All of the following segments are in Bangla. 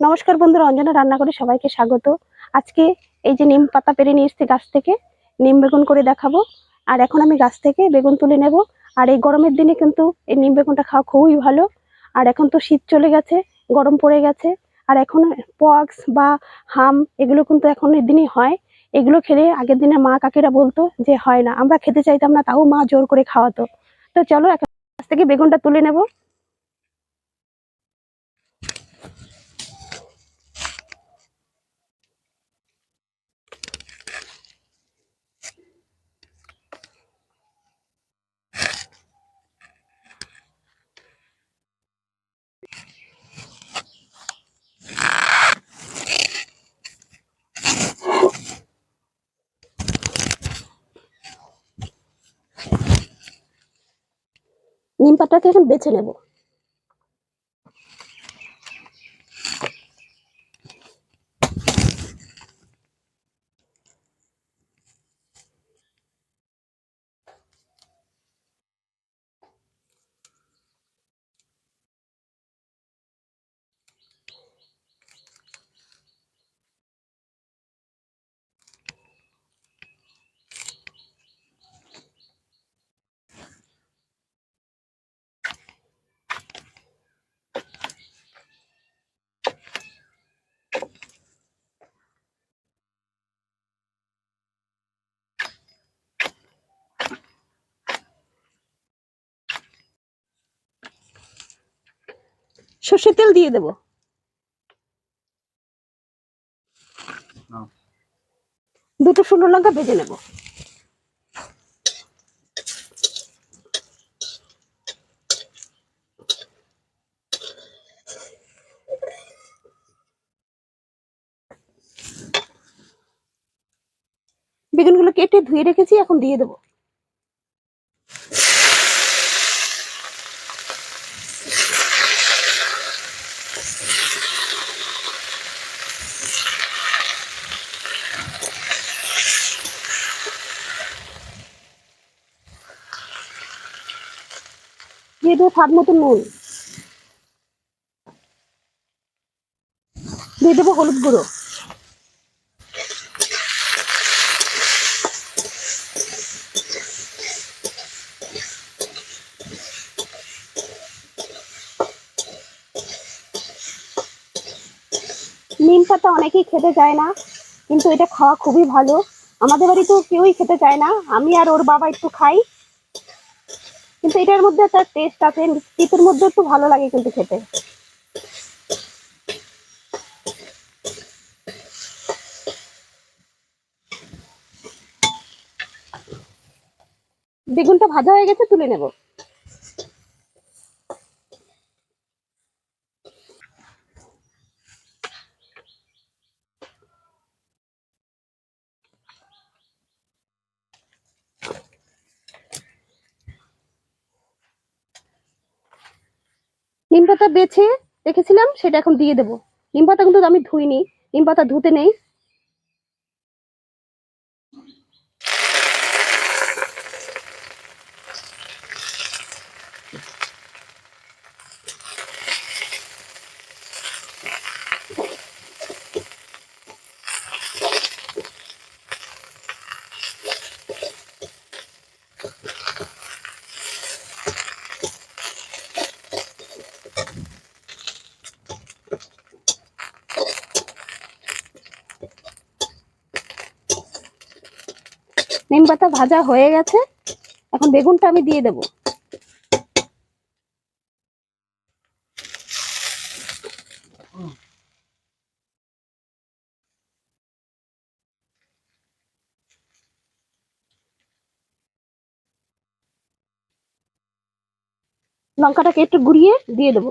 নমস্কার বন্ধুরা, অঞ্জনা রান্না করে সবাইকে স্বাগত। আজকে এই যে নিম পাতা পেরে নিয়ে এসেছি গাছ থেকে, নিম বেগুন করে দেখাবো। আর এখন আমি গাছ থেকে বেগুন তুলে নেব। আর এই গরমের দিনে কিন্তু এই নিম বেগুনটা খাওয়া খুবই ভালো। আর এখন তো শীত চলে গেছে, গরম পড়ে গেছে। আর এখন পক্স বা হাম এগুলো কিন্তু এখন এই দিনই হয়। এগুলো খেলে আগের দিনে মা কাকিরা বলতো যে হয় না, আমরা খেতে চাইতাম না, তাও মা জোর করে খাওয়াতো। তো চলো এখন গাছ থেকে বেগুনটা তুলে নেব। নিম পাতাকে এখন বেছে নেব। সর্ষের তেল দিয়ে দেব। দুটো শুকনো লঙ্কা ভেজে নেব। বেগুনগুলো কেটে ধুয়ে রেখেছি এখন দিয়ে দেবো। দিয়ে দেবো স্বাদ মতো নুন। দিয়ে দেবো হলুদ গুঁড়ো। নিম পাতা অনেকেই খেতে চায় না, কিন্তু এটা খাওয়া খুবই ভালো। আমাদের বাড়িতেও কেউই খেতে চায় না। আমি আর ওর বাবা একটু খাই। কিন্তু এটার মধ্যে একটা টেস্ট আছে শীতের মধ্যে একটু ভালো লাগে কিন্তু খেতে। বেগুনটা ভাজা হয়ে গেছে, তুলে নেব। নিম পাতা বেছে রেখেছিলাম, সেটা এখন দিয়ে দেবো। নিম পাতা কিন্তু আমি ধুইনি, নিম পাতা ধুতে নেই। নিম পাতা ভাজা হয়ে গেছে। এখন বেগুনটা আমি দিয়ে দেবো। লঙ্কাটাকে একটু গুঁড়িয়ে দিয়ে দেবো।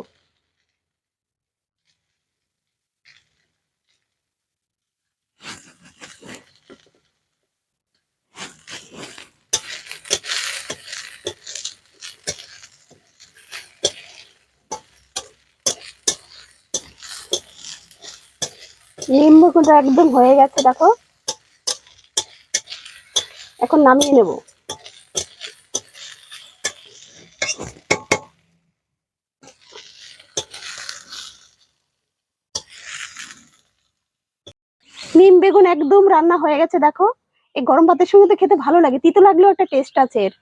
নিম বেগুনটা একদম হয়ে গেছে, দেখো। এখন নামিয়ে নেব। নিম বেগুন একদম রান্না হয়ে গেছে, দেখো। এই গরম ভাতের সঙ্গে তো খেতে ভালো লাগে, তিতো লাগলেও একটা টেস্ট আছে এর।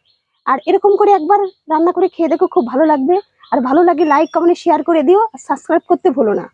আর এরকম করে একবার রান্না করে খেয়ে দেখো, খুব ভালো লাগবে। আর ভালো লাগে লাইক কমেন্ট শেয়ার করে দিও। আর সাবস্ক্রাইব করতে ভুলো না।